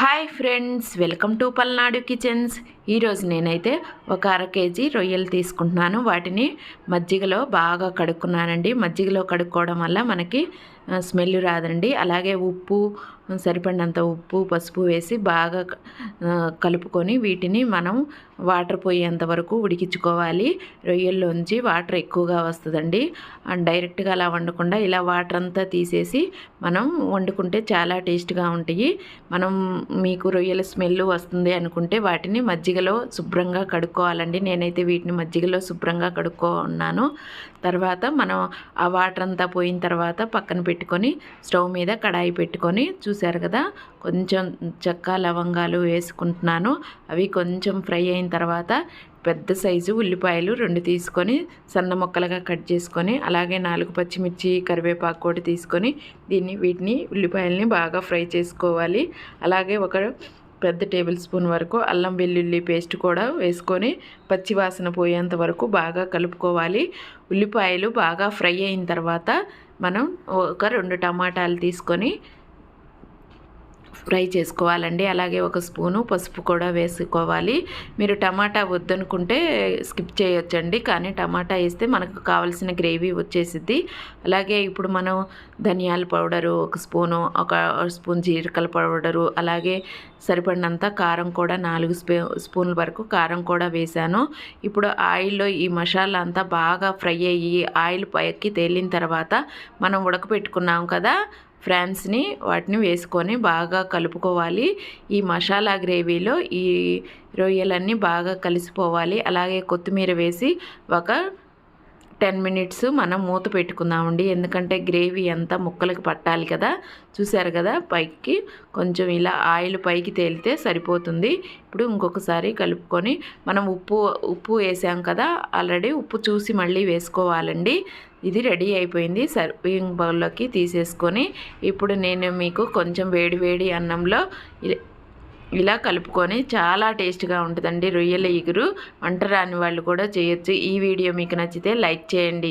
Hi friends welcome to Palnadu kitchens. ఈరోజు నేనైతే ఒక అర కేజీ రొయ్యలు తీసుకుంటున్నాను. వాటిని మజ్జిగలో బాగా కడుక్కున్నానండి. మజ్జిగలో కడుక్కోవడం వల్ల మనకి స్మెల్ రాదండి. అలాగే ఉప్పు సరిపడినంత ఉప్పు పసుపు వేసి బాగా కలుపుకొని వీటిని మనం వాటర్ పోయేంత వరకు ఉడికించుకోవాలి. రొయ్యల్లోంచి వాటర్ ఎక్కువగా వస్తుందండి. డైరెక్ట్గా అలా వండకుండా ఇలా వాటర్ అంతా తీసేసి మనం వండుకుంటే చాలా టేస్ట్గా ఉంటాయి. మనం మీకు రొయ్యల స్మెల్ వస్తుంది అనుకుంటే వాటిని మజ్జిగ మజ్జిగలో శుభ్రంగా కడుక్కోవాలండి. నేనైతే వీటిని మజ్జిగలో శుభ్రంగా కడుక్కున్నాను. తర్వాత మనం ఆ వాటర్ అంతా పోయిన తర్వాత పక్కన పెట్టుకొని స్టవ్ మీద కడాయి పెట్టుకొని చూశారు కదా కొంచెం చెక్క లవంగాలు వేసుకుంటున్నాను. అవి కొంచెం ఫ్రై అయిన తర్వాత పెద్ద సైజు ఉల్లిపాయలు రెండు తీసుకొని సన్న ముక్కలుగా కట్ చేసుకొని అలాగే నాలుగు పచ్చిమిర్చి కరివేపాకు కూడా తీసుకొని దీన్ని వీటిని ఉల్లిపాయలని బాగా ఫ్రై చేసుకోవాలి. అలాగే ఒక పెద్ద టేబుల్ స్పూన్ వరకు అల్లం వెల్లుల్లి పేస్ట్ కూడా వేసుకొని పచ్చివాసన పోయేంత వరకు బాగా కలుపుకోవాలి. ఉల్లిపాయలు బాగా ఫ్రై అయిన తర్వాత మనం ఒక రెండు టమాటాలు తీసుకొని ఫ్రై చేసుకోవాలండి. అలాగే ఒక స్పూను పసుపు కూడా వేసుకోవాలి. మీరు టమాటా వద్దనుకుంటే స్కిప్ చేయొచ్చండి. కానీ టమాటా వేస్తే మనకు కావాల్సిన గ్రేవీ వచ్చేసిద్ది. అలాగే ఇప్పుడు మనం ధనియాల పౌడరు ఒక స్పూను ఒక స్పూన్ జీలకల పౌడరు అలాగే సరిపడినంత కారం కూడా నాలుగు స్పూ స్పూన్ల వరకు కారం కూడా వేశాను. ఇప్పుడు ఆయిల్లో ఈ మసాలా అంతా బాగా ఫ్రై అయ్యి ఆయిల్ పైకి తేలిన తర్వాత మనం ఉడకపెట్టుకున్నాం కదా ఫ్రాన్స్ని వాటిని వేసుకొని బాగా కలుపుకోవాలి. ఈ మసాలా గ్రేవీలో ఈ రొయ్యలన్నీ బాగా కలిసిపోవాలి. అలాగే కొత్తిమీర వేసి ఒక టెన్ మినిట్స్ మనం మూత పెట్టుకుందామండి. ఎందుకంటే గ్రేవీ అంతా ముక్కలకి పట్టాలి కదా. చూసారు కదా? పైకి కొంచెం ఇలా ఆయిల్ పైకి తేలితే సరిపోతుంది. ఇప్పుడు ఇంకొకసారి కలుపుకొని మనం ఉప్పు ఉప్పు వేసాం కదా? ఆల్రెడీ ఉప్పు చూసి మళ్ళీ వేసుకోవాలండి. ఇది రెడీ అయిపోయింది. సర్వింగ్ బౌల్లోకి తీసేసుకొని ఇప్పుడు నేను మీకు కొంచెం వేడి వేడి అన్నంలో ఇలా కలుపుకొని చాలా టేస్ట్గా ఉంటుందండి రొయ్యల ఇగురు. వంట రాని వాళ్ళు కూడా చేయొచ్చు. ఈ వీడియో మీకు నచ్చితే లైక్ చేయండి.